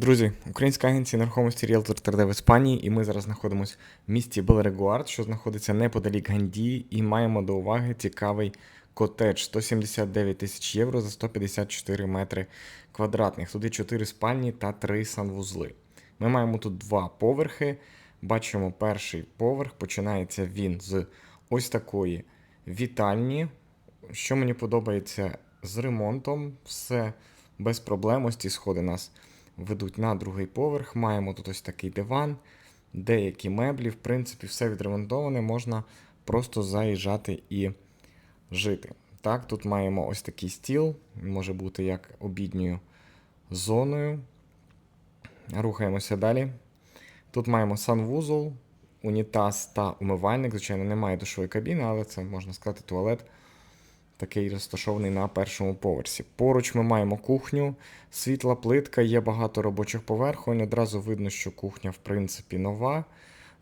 Друзі, українська агенція нерухомості Realtor ТРД в Іспанії, і ми зараз знаходимося в місті Белрегуард, що знаходиться неподалік Гандії, і маємо до уваги цікавий котедж 179 тисяч євро за 154 метри квадратних. Тут є 4 спальні та 3 санвузли. Ми маємо тут два поверхи. Бачимо, перший поверх починається він з ось такої вітальні. Що мені подобається з ремонтом, все без проблем. Ось ці сходи нас ведуть на другий поверх. Маємо тут ось такий диван, деякі меблі, в принципі, все відремонтоване, можна просто заїжджати і жити. Так, тут маємо ось такий стіл, може бути як обідньою зоною. Рухаємося далі. Тут маємо санвузол, унітаз та умивальник. Звичайно, немає душової кабіни, але це можна сказати туалет. Такий розташований на першому поверсі. Поруч ми маємо кухню, світла плитка, є багато робочих поверхонь. Одразу видно, що кухня, в принципі, нова,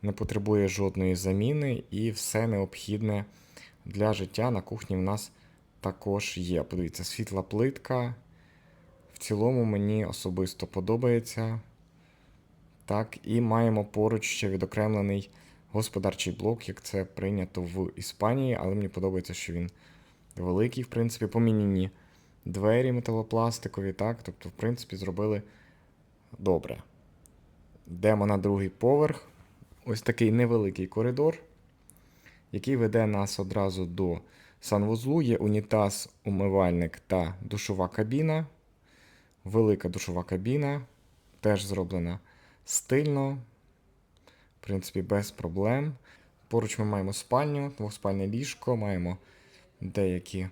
не потребує жодної заміни, і все необхідне для життя на кухні в нас також є. Подивіться, світла плитка. В цілому мені особисто подобається. Так, і маємо поруч ще відокремлений господарчий блок, як це прийнято в Іспанії, але мені подобається, що він великий, в принципі, поміняні двері металопластикові, так, тобто, в принципі, зробили добре. Йдемо на другий поверх. Ось такий невеликий коридор, який веде нас одразу до санвузлу. Є унітаз, умивальник та душова кабіна. Велика душова кабіна, теж зроблена стильно, в принципі, без проблем. Поруч ми маємо спальню, двоспальне ліжко, маємо деякі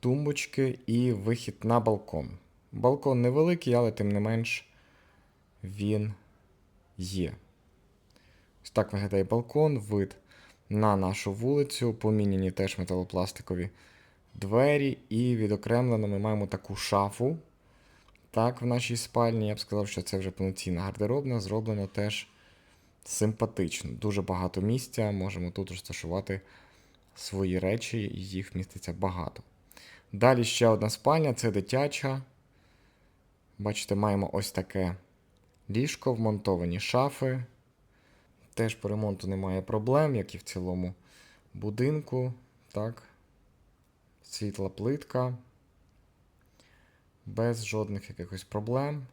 тумбочки і вихід на балкон. Балкон невеликий, але тим не менш він є. Ось так виглядає балкон, вид на нашу вулицю, поміняні теж металопластикові двері, і відокремлено ми маємо таку шафу. Так, в нашій спальні я б сказав, що це вже повноцінна гардеробна, зроблено теж симпатично. Дуже багато місця, можемо тут розташувати свої речі, і їх міститься багато. Далі ще одна спальня це дитяча. Бачите, маємо ось таке ліжко, вмонтовані шафи. Теж по ремонту немає проблем, як і в цілому будинку. Так. Світла плитка. Без жодних якихось проблем.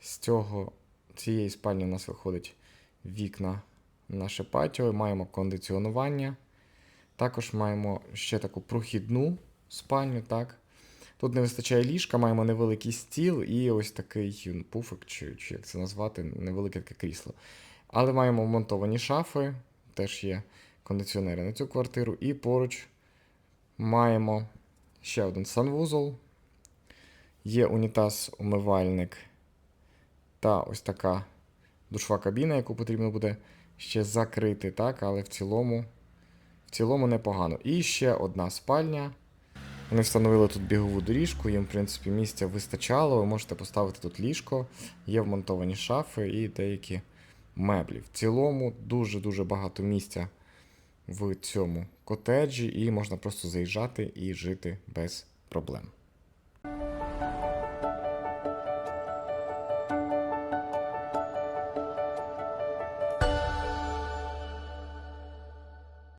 З цього цієї спальні у нас виходить вікна наше патіо. Маємо кондиціонування. Також маємо ще таку прохідну спальню. так. Тут не вистачає ліжка, маємо невеликий стіл і ось такий ну, пуфик, чи, чи як це назвати, невелике таке крісло. Але маємо вмонтовані шафи, теж є кондиціонери на цю квартиру. І поруч маємо ще один санвузол. Є унітаз, умивальник та ось така душова кабіна, яку потрібно буде ще закрити, так, але в цілому, цілому непогано. І ще одна спальня. Вони встановили тут бігову доріжку, їм, в принципі, місця вистачало. Ви можете поставити тут ліжко, є вмонтовані шафи і деякі меблі. В цілому дуже-дуже багато місця в цьому котеджі, і можна просто заїжджати і жити без проблем.